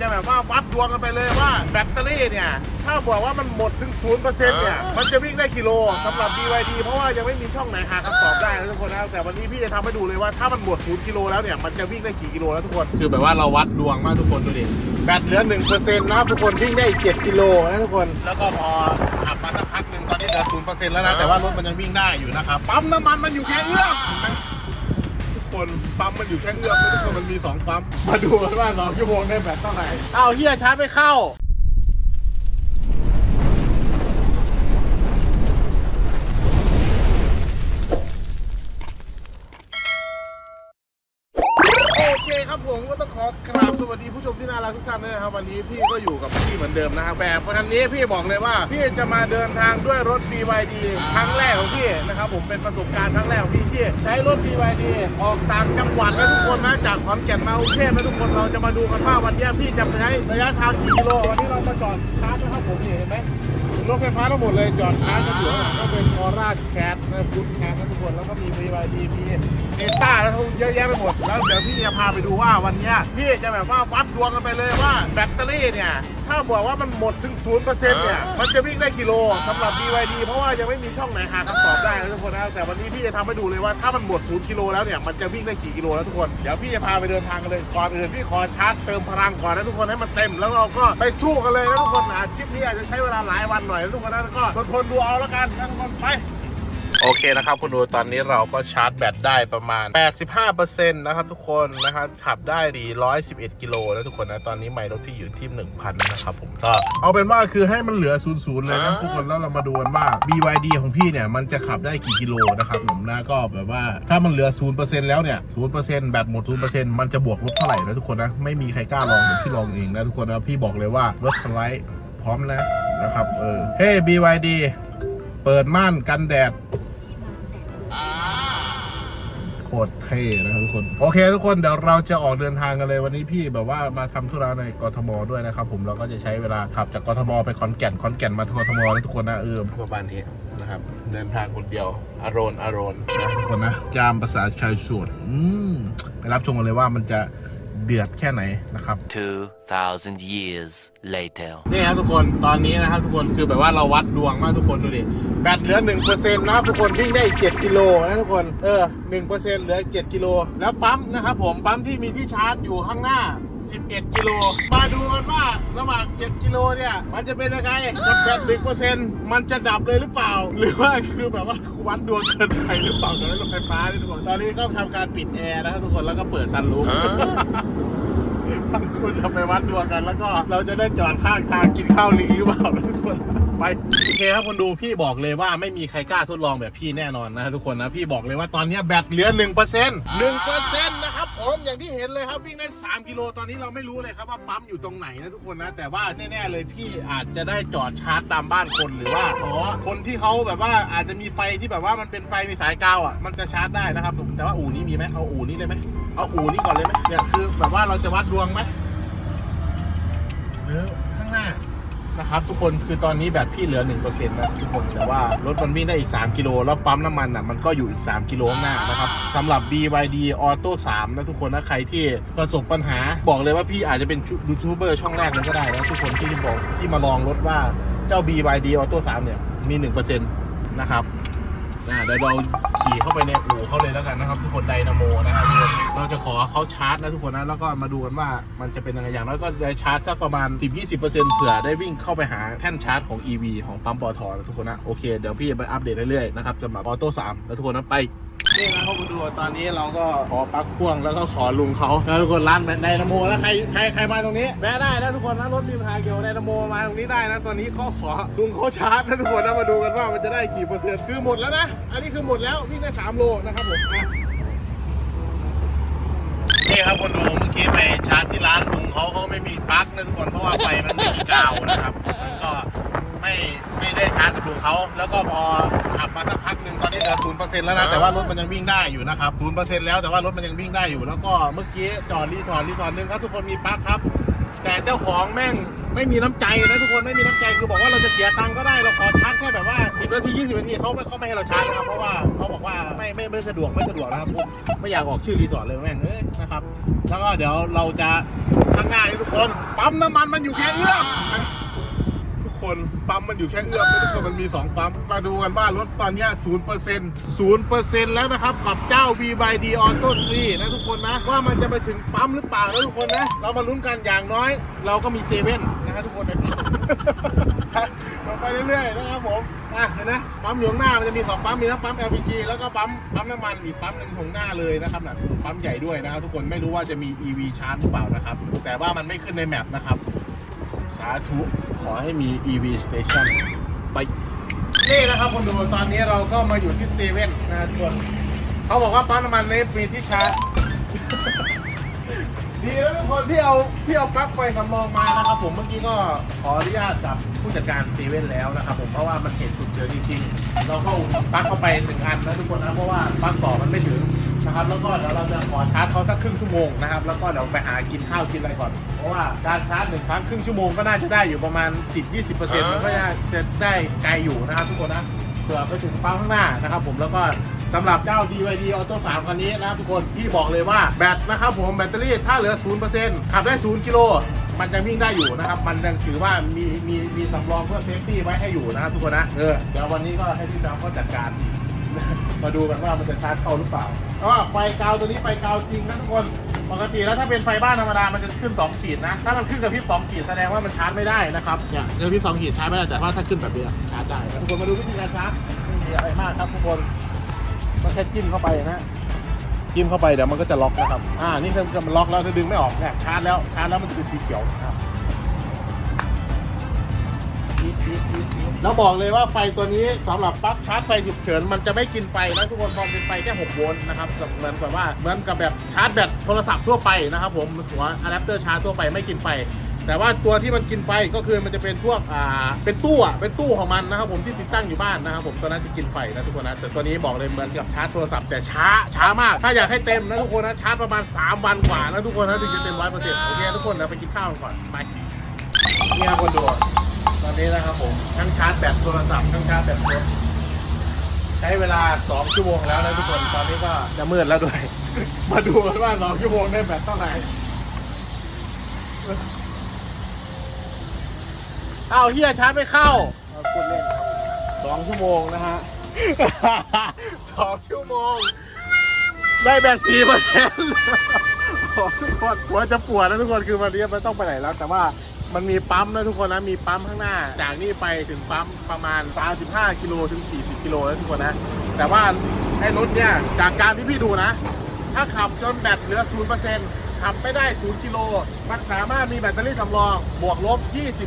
จะแบบว่าวัดดวงกันไปเลยว่าแบตเตอรี่เนี่ย ถ้าบอกว่ามันหมดถึงศูนย์เปอร์เซ็นต์เนี่ย มันจะวิ่งได้กิโลสำหรับ BYD เพราะว่ายังไม่มีช่องไหนหาคำตอบได้นะทุกคนนะแต่วันนี้พี่จะทำให้ดูเลยว่าถ้ามันหมดศูนย์กิโลแล้วเนี่ยมันจะวิ่งได้กี่กิโลแล้วทุกคน คือแบบว่าเราวัดดวงมากทุกคนดูดิแบตเหลือหนึ่งเปอร์เซ็นต์นะทุกคนวิ่งได้อีกเจ็ดกิโลนะทุกคนแล้วก็พอขับมาสักพักหนึ่งตอนนี้เหลือศูนย์เปอร์เซ็นต์แล้วนะแต่ว่ารถมันยังวิ่งได้อยู่นะครับปั๊มน้ำมันมันอยู่แค่เอื้อมทุก คนปั๊มมันอยู่แค่เอื้อมทุกคนมันมีสองปั๊มมาดูกันว่าสองชั่วโมงได้แบบเท่าไหร่เอาเฮียชาร์จไปเข้า ผมก็ต้องขอกราบสวัสดีผู้ชมที่น่ารักทุกท่านด้วยนะครับ วันนี้พี่ก็อยู่กับพี่เหมือนเดิมนะครับแบบคันนี้พี่บอกเลยว่า พี่จะมาเดินทางด้วยรถ BYD ครั้งแรกของพี่นะครับผมเป็นประสบการณ์ครั้งแรกของพี่ที่ใช้รถ BYD ออกต่างจังหวัดนะทุกคนนะจากขอนแก่นมากรุงเทพนะทุกคนเราจะมาดูกันว่าวันนี้พี่จะใช้ระยะทางกี่กิโลวันนี้เรามาจอดชาร์จนะครับผมนี่เห็นไหม รถไฟฟ้าทั้งหมดเลยจอดชาร์จกันอยู่ข้างหลังก็เป็นคอร่าแคทนะพุทแคทนะทุกคนแล้วก็มี BYD มีเอต้าแล้วเขาเยอะแยะไปหมดแล้วเดี๋ยวพี่จะพาไปดูว่าวันเนี้ยพี่จะแบบว่าวัด ดวงกันไปเลยว่าแบตเตอรี่เนี่ย ถ้าบอกว่ามันหมดถึงศูนย์เปอร์เซ็นต์เนี่ย มันจะวิ่งได้กิโลสำหรับ BYD เพราะว่ายังไม่มีช่องไหนหาคำตอบได้นะทุกคนนะแต่วันนี้พี่จะทำให้ดูเลยว่าถ้ามันหมดศูนย์กิโลแล้วเนี่ย มันจะวิ่งได้กี่กิโลแล้วทุกคน เดี๋ยวพี่จะพาไปเดินทางกันเลย ก่อนอื่นพี่ขอชาร์จเติมพลังก่อนนะทุกคนให้มันเต็ม แล้วเราก็ไปสู้กันเลยนะทุกคนนะคลิปนี้อาจจะใช้เวลาหลายวันหน่อยนะทุกคนนะก็ทนๆดูเอาแล้วกันนะทุกคนไป โอเคนะครับคุณดูตอนนี้เราก็ชาร์จแบตได้ประมาณ 85%นะครับทุกคนนะครับขับได้ดี111 กิโลแล้วทุกคนนะ ตอนนี้ไมล์รถพี่อยู่ที่ 1,000 นะครับผมก็เอาเป็นว่าคือให้มันเหลือ 00 เลยนะทุกคนแล้วเรามาดูกันว่า BYD ของพี่เนี่ย มันจะขับได้กี่กิโลนะครับผมนะก็แบบว่าถ้ามันเหลือ 0%แล้วเนี่ย0%แบตหมด 0%มันจะบวกลบเท่าไหร่นะทุกคนนะไม่มีใครกล้าลองเดี๋ยวพี่ลองเองนะทุกคนนะพี่บอกเลยว่ารถสไลด์พร้อมแล้วนะครับเออเฮ้ BYD เปิดม่านกันแดดโค ตรเท่นะครับทุกคน โอเคทุกคนเดี๋ยวเราจะออกเดินทางกันเลยวันนี้พี่แบบว่ามาทำธุระในกทมด้วยนะครับผมเราก็จะใช้เวลาขับจากกทมไปขอนแก่นขอนแก่นมาทกทมนะทุกคนนะเออประมาณนี้นะครับเดินทางคนเดียวอารอนอารอนนะทุกคนนะจามภาษาชายสวดอืมไปรับชมกันเลยว่ามันจะ เดือดแค่ไหนนะครับ2,000 years later. นี่ครับทุกคนตอนนี้นะครับทุกคนคือแบบว่าเราวัดดวงมากทุกคนดูดิแบตเหลือหนึ่งเปอร์เซ็นต์นะครับทุกคนวิ่งได้อีกเจ็ดกิโลนะทุกคนเออหนึ่งเปอร์เซ็นต์เหลือเจ็ดกิโลแล้วปั๊มนะครับผมปั๊มที่มีที่ชาร์จอยู่ข้างหน้า 11 กิโล มาดูกันว่าระหว่าง 7 กิโลเนี่ย มันจะเป็นยังไงกับแบตหนึ่งเปอร์เซ็นต์มันจะดับเลยหรือเปล่า หรือว่าคือแบบว่าวัดดวงเกินไปหรือเปล่ากับรถไฟฟ้านี่ทุกคน ตอนนี้ก็ทำการปิดแอร์นะครับทุกคน แล้วก็เปิดซันรูฟคุณจะไปวัดดวงกัน แล้วก็เราจะได้จอดข้างทางกินข้าวลิงหรือเปล่านะทุกคน ไปโอเคครับคนดูพี่บอกเลยว่าไม่มีใครกล้าทดลองแบบพี่แน่นอนนะทุกคนนะพี่บอกเลยว่าตอนนี้แบตเหลือ1%เปอร์เซ็นต์หนึ่งเปอร์เซ็นต์นะครับผมอย่างที่เห็นเลยครับวิ่งได้ 3 กิโลตอนนี้เราไม่รู้เลยครับว่าปั๊มอยู่ตรงไหนนะทุกคนนะ แต่ว่าแน่ๆเลยพี่อาจจะได้จอดชาร์จตามบ้านคนหรือว่าขอคนที่เขาแบบว่าอาจจะมีไฟที่แบบว่ามันเป็นไฟมีสายกาวอะมันจะชาร์จได้นะครับผมแต่ว่าอู่นี้มีไหมเอาอู่นี้เลยไหมเอาอู่นี้ก่อนเลยไหมเนี่ยคือแบบว่าเราจะวัดดวงไหมหรือ นะครับทุกคนคือตอนนี้แบตพี่เหลือ1%นะทุกคนแต่ว่ารถมันวิ่งได้อีก 3 กิโลแล้วปั๊มน้ำมันอะมันก็อยู่อีก 3 กิโลข้างหน้านะครับสำหรับ BYD Auto 3 นะทุกคนนะใครที่ประสบปัญหาบอกเลยว่าพี่อาจจะเป็นยูทูบเบอร์ช่องแรกเลยก็ได้นะทุกคนที่บอกที่มาลองรถว่าเจ้า BYD Auto 3 เนี่ยมี 1%นะครับ นะเดี๋ยวเราขี่เข้าไปในอู่เขาเลยแล้วกันนะครับ ทุกคนไดนาโมนะครับทุกคนเราจะขอเขาชาร์จนะทุกคนนะแล้วก็มาดูกันว่ามันจะเป็นยังไงอย่างน้อยก็ได้ชาร์จสักประมาณ 10-20%เผื่อได้วิ่งเข้าไปหาแท่นชาร์จของ EV ของปั๊มปอทนะทุกคนนะโอเคเดี๋ยวพี่จะไปอัปเดตเรื่อยๆนะครับสำหรับออโต้3แล้วทุกคนนะไป นี่นะครับคุณดูตอนนี้เราก็ขอปลั๊กพ่วงแล้วก็ขอลุงเขาแล้วทุกคนร้านไดนาโมแล้วใครใครใครมาตรงนี้แวะได้นะทุกคนนะรถมีปัญหาเกี่ยวไดนาโมมาตรงนี้ได้นะตอนนี้ก็ขอลุงเขาชาร์จนะทุกคนนะมาดูกันว่ามันจะได้กี่เปอร์เซ็นต์คือหมดแล้วนะ อันนี้คือหมดแล้ววิ่งได้3โลนะครับผมนี่ครับคนดูเมื่อกี้ไปชาร์จที่ร้านลุงเขาเขาไม่มีปลั๊กนะทุกคนเพราะว่าไฟมันมีกาวนะครับมันก็ไม่ ไม่ได้ชาร์จกับลุงเขาแล้วก็พอขับมาสักพักหนึ่งตอนนี้เหลือศูนย์เปอร์เซ็นต์แล้วนะแต่ว่ารถมันยังวิ่งได้อยู่นะครับศูนย์เปอร์เซ็นต์แล้วแต่ว่ารถมันยังวิ่งได้อยู่ แล้วก็เมื่อกี้จอดรีสอร์ทรีสอร์ทหนึงครับทุกคนมีปลั๊กครับ แต่เจ้าของแม่งไม่มีน้ำใจนะทุกคนไม่มีน้ำใจคือบอกว่าเราจะเสียตังค์ก็ได้เราขอชาร์จแค่แบบว่า10นาที20นาทีเขาไม่เขาไม่ให้เราชาร์จนะครับเพราะว่าเขาบอกว่าไม่ไม่ไม่สะดวกไม่สะดวกนะครับผมไม่อยากออกชื่อรีสอร์ทเลยแม่งเอ้ยนะครับแล้วก็เดี๋ยวเราจะข้างหน้านี่ทุกคนปั๊มน้ำมันมันอยู่แค่เอื้อมทุกคนปั๊ มันอยู่แค่เอื้อมทุกคนมันมี2ปั๊มมาดูกันว่ารถตอนนี้ศูนย0% 0%แล้วนะครับกับเจ้า BYD Auto 3นะทุกคนนะ ว่ามันจะไปถึงปั๊มหรือเปล่านะทุกคนนะ เรามาลุ้นกันอย่างน้อย เราก็มีเซเว่นนะครับทุกคนนะเราไปเรื่อยๆนะครับผมอะเห็นไหมปั๊มอยู่ข้างหน้ามันจะมีสองปั๊มมีทั้งปั๊ม LPG แล้วก็ปั๊มปั๊มน้ำมันอีกปั๊มหนึ่งของหน้าเลยนะครับนะปั๊มใหญ่ด้วยนะครับทุกคนไม่รู้ว่าจะมี EV ชาร์จหรือเปล่านะครับแต่ว่ามันไม่ขึ้นในแมปนะครับ สาธุ ขอให้มี EV station ไป นี่นะครับคนดูตอนนี้เราก็มาอยู่ที่เซเว่นนะครับทุกคนเขาบอกว่าปั๊มน้ำมันนี้มีที่ชาร์จ ดีแล้วทุกคนที่เอาที่เอาปลั๊กไฟสำรองมานะครับผมเมื่อกี้ก็ขออนุญาตกับผู้จัดการเซเว่นแล้วนะครับผมเพราะว่ามันเหตุฉุกเฉินจริงๆเราเข้าปลั๊กเข้าไปหนึ่งอันนะทุกคนนะเพราะว่าปลั๊กต่อมันไม่ถึง นะครับแล้วก็เดี๋ยวเราจะขอชาร์จเขาสักครึ่งชั่วโมงนะครับแล้วก็เดี๋ยวไปหากินข้าวกินอะไรก่อน เพราะว่าการชาร์จหนึ่งครั้งครึ่งชั่วโมงก็น่าจะได้อยู่ประมาณ 10-20%มันก็จะจะได้ไกลอยู่นะครับทุกคนนะเผื่อไปถึงปั๊มข้างหน้านะครับผมแล้วก็สำหรับเจ้า DYD Auto 3 คันนี้นะครับทุกคนพี่บอกเลยว่าแบตนะครับผมแบตเตอรี่ถ้าเหลือ 0%ขับได้ 0 กิโลมันยังวิ่งได้อยู่นะครับ มันยังถือว่ามีมีมีสำรองเพื่อเซฟตี้ไว้ให้อยู่นะครับทุกคนนะ เออ เดี๋ยววันนี้ก็ให้พี่จอมเขาจัดการ มาดูกันว่ามันจะชาร์จเข้าหรือเปล่า อ๋อไฟกาวตัวนี้ไฟกาวจริงนะทุกคนปกติแล้วถ้าเป็นไฟบ้านธรรมดามันจะขึ้น2ขีดนะ ถ้ามันขึ้นกับพริบ2ขีดแสดงว่ามันชาร์จไม่ได้นะครับเนี่ยกระพริบ2ขีดชาร์จไม่ได้แต่ว่าถ้าขึ้นแบบนี้ชาร์จได้ทุกคนมาดูวิธีการชาร์จไม่มีอะไรมากครับทุกคนก็แค่จิ้มเข้าไปนะจิ้มเข้าไปเดี๋ยวมันก็จะล็อกนะครับอ่านี่คือมันล็อกแล้วถ้าดึงไม่ออกเนี่ยชาร์จแล้วชาร์จแล้วมันจะเป็นสีเขียวครับ แล้วบอกเลยว่าไฟตัวนี้สำหรับปลั๊กชาร์จไฟฉุกเฉินมันจะไม่กินไฟนะทุกคนพอเป็นไฟแค่6โวลต์นะครับเหมือนกับว่าเหมือนกับแบบชาร์จแบตโทรศัพท์ทั่วไปนะครับผมหัวอะแดปเตอร์ชาร์จทั่วไปไม่กินไฟแต่ว่าตัวที่มันกินไฟก็คือมันจะเป็นพวกอ่าเป็นตู้อะเป็นตู้ของมันนะครับผมที่ติดตั้งอยู่บ้านนะครับผมตัวนั้นจะกินไฟนะทุกคนนะแต่ตัวนี้บอกเลยเหมือนกับชาร์จโทรศัพท์แต่ช้าช้ามาก ถ้าอยากให้เต็มนะทุกคนนะชาร์จประมาณ 3 วันกว่านะทุกคนนะถึงจะเต็มร้อยเปอร์เซ็นต์โอเคทุกคนเดี๋ยวไปกินข้าวก่อนไปนี่ครับคนดู อนนี้นะครับผมทั้งชาร์จแบตโทรศัพท์ทั้งชาร์จแบตรถใช้เวลา 2 ชั่วโมงแล้วนะทุกคนตอนนี้ก็จะมืดแล้วด้วย มาดูกันว่า 2 ชั่วโมงได้แบตเท่าไหร่อ้าวเฮียชาร์จไม่เข้าเอาพูดเล่นครับสองชั่วโมงนะฮะสองชั่วโมง ได้แบตสี่เปอร์เซ็นต์ทุกคนหัวจะปวดนะทุกคนคือวันนี้มันต้องไปไหนแล้วแต่ว่า มันมีปั๊มนะทุกคนนะ มีปั๊มข้างหน้า จากนี่ไปถึงปั๊มประมาณ 35 กิโลถึง 40 กิโลนะทุกคนนะ แต่ว่าไอ้รถเนี่ย จากการที่พี่ดูนะ ถ้าขับจนแบตเหลือ 0%ขับไม่ได้ 0 กิโล มันสามารถมีแบตเตอรี่สำรอง บวกลบ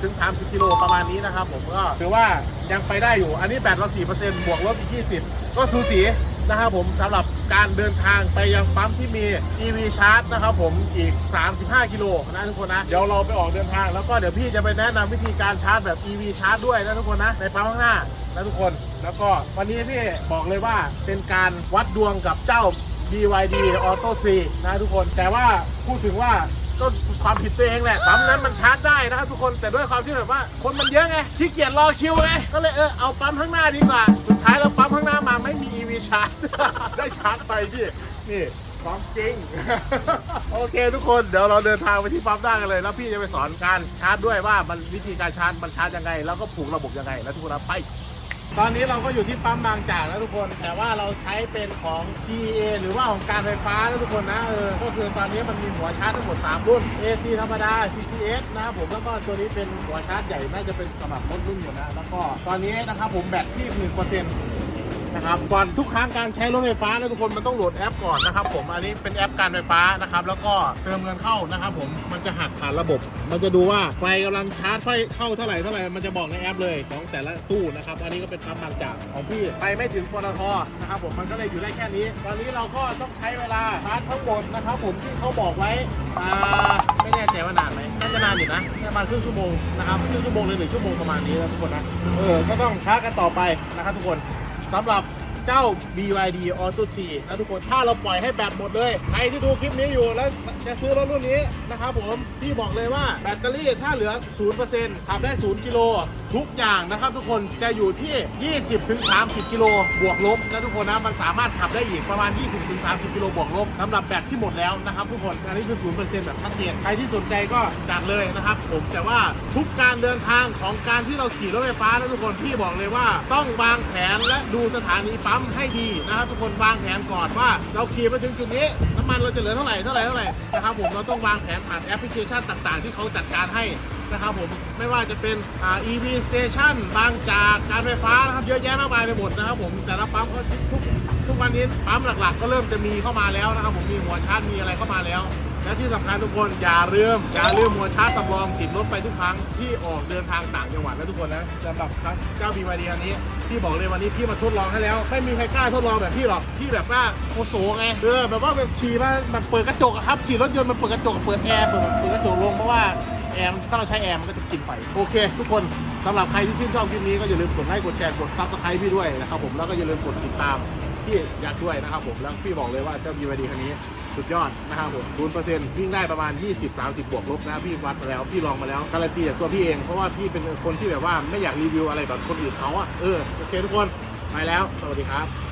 20-30 กิโลประมาณนี้นะครับผมก็ถือว่ายังไปได้อยู่ อันนี้แบตเรา 4%บวกลบอีก 20 ก็สูสี นะครับผมสำหรับการเดินทางไปยังปั๊มที่มี EV ชาร์จนะครับผมอีก 35 กิโลนะทุกคนนะ เดี๋ยวเราไปออกเดินทางแล้วก็เดี๋ยวพี่จะไปแนะนำวิธีการชาร์จแบบ EV ชาร์จด้วยนะทุกคนนะในปั๊มข้างหน้านะทุกคนแล้วก็วันนี้พี่บอกเลยว่าเป็นการวัดดวงกับเจ้า BYD Auto 3นะทุกคน แต่ว่าพูดถึงว่าก็ความผิดตัวเองแหละปั๊มนั้นมันชาร์จได้นะครับทุกคนแต่ด้วยความที่แบบว่า คนมันเยอะไงขี้เกียจรอคิวไงก็เลยเออเอาปั๊มข้างหน้าดีกว่า สุดท้ายเราปั๊มข้างหน้ามา ชาร์จ ได้ชาร์จไฟพี่ นี่ความจริง โอเคทุกคนเดี๋ยวเราเดินทางไปที่ปั๊มได้กันเลย แล้วพี่จะไปสอนการชาร์จด้วยว่ามันวิธีการชาร์จมันชาร์จยังไง แล้วก็ผูกระบบยังไง แล้วทุกคนไป ตอนนี้เราก็อยู่ที่ปั๊มบางจากแล้วทุกคน แต่ว่าเราใช้เป็นของ PA หรือว่าของการไฟฟ้านะทุกคนนะเออ ก็คือตอนนี้มันมีหัวชาร์จทั้งหมด3รุ่น AC ธรรมดา CCS นะครับผม แล้วก็ตัวนี้เป็นหัวชาร์จใหญ่ น่าจะเป็นสำหรับรถรุ่นอยู่นะ แล้วก็ตอนนี้นะครับผมแบตที่1% นะครับก่อนทุกครั้งการใช้รถไฟฟ้านะทุกคนมันต้องโหลดแอปก่อนนะครับผมอันนี้เป็นแอปการไฟฟ้านะครับแล้วก็เติมเงินเข้านะครับผมมันจะหักผ่านระบบ มันจะดูว่าไฟกำลังชาร์จไฟเข้าเท่าไหร่เท่าไหร่มันจะบอกในแอปเลยของแต่ละตู้นะครับอันนี้ก็เป็นปั๊มบางจากของพี่ไปไม่ถึงปตทนะครับผมมันก็เลยอยู่ได้แค่นี้ ตอนนี้เราก็ต้องใช้เวลาชาร์จทั้งหมดนะครับผมที่เขาบอกไว้ไม่แน่ใจว่านานไหมน่าจะนานอยู่นะประมาณครึ่งชั่วโมงนะครับครึ่งชั่วโมงหรือหนึ่งชั่วโมงประมาณนี้นะทุกคนนะเออก็ต้องชาร์จกันต่อไปนะครับทุกคน สำหรับ เจ้า BYD Auto T นะทุกคน ถ้าเราปล่อยให้แบตหมดเลย ใครที่ดูคลิปนี้อยู่แล้วจะซื้อรถรุ่นนี้นะครับผม พี่บอกเลยว่าแบตเตอรี่ถ้าเหลือ 0%ขับได้ 0 กิโล ทุกอย่างนะครับทุกคนจะอยู่ที่ 20-30 กิโลบวกลบนะทุกคนนะ มันสามารถขับได้อีกประมาณ 20-30 กิโลบวกลบสำหรับแบตที่หมดแล้วนะครับทุกคน อันนี้คือ 0%แบบชัดเจน ใครที่สนใจก็จัดเลยนะครับผม แต่ว่าทุกการเดินทางของการที่เราขี่รถไฟฟ้านะทุกคน พี่บอกเลยว่าต้องวางแผนและดูสถานีปั๊มให้ดีนะครับทุกคนวางแผนก่อนว่า เราขี่มาถึงจุดนี้น้ำมันเราจะเหลือเท่าไหร่เท่าไหร่เท่าไหร่นะครับผมเราต้องวางแผนผ่านแอปพลิเคชันต่างๆ ที่เขาจัดการให้นะครับผมไม่ว่าจะเป็นอ่า EV Station บางจากการไฟฟ้านะครับเยอะแยะมากมายไปหมดนะครับผมแต่ละปั๊มก็ทุกทุกวันนี้ปั๊มหลักๆ ก็เริ่มจะมีเข้ามาแล้วนะครับผมมีหัวชาร์จมีอะไรเข้ามาแล้ว และที่สำคัญทุกคนอย่าลืมอย่าลืมหัวชาร์จสำรองติดรถไปทุกครั้งที่ออกเดินทางต่างจังหวัดนะทุกคนนะสำหรับเจ้าบีวดีคันนี้พี่บอกเลยวันนี้พี่มาทดลองให้แล้ว ไม่มีใครกล้าทดลองแบบพี่หรอกพี่แบบว่าโคโซไงเออแบบว่าแบบขี่มาแบบเปิดกระจกอะครับขี่รถยนต์มันเปิดกระจกเปิดแอร์เปิดเปิดกระจกลงเพราะว่าแอร์ถ้าเราใช้แอร์มันก็จะกินไฟโอเค ทุกคนสำหรับใครที่ชื่นชอบคลิปนี้ก็อย่าลืมกดไลค์กดแชร์กดซับสไครต์พี่ด้วยนะครับผมแล้วก็อย่าลืมกดติดตามพี่อยากด้วยนะครับผมแล้วพี่บอกเลยว่าเจ้า BYD คันนี้ สุดยอดนะครับผมศูนเปอร์เซ็นต์วิ่งได้ประมาณ 20-30 บวกลบนะพี่วัดมาแล้วพี่ลองมาแล้วการันตีจากตัวพี่เองเพราะว่าพี่เป็นคนที่แบบว่าไม่อยากรีวิวอะไรแบบคนอื่นเขาอะเออโอเคทุกคนไปแล้ว สวัสดีครับ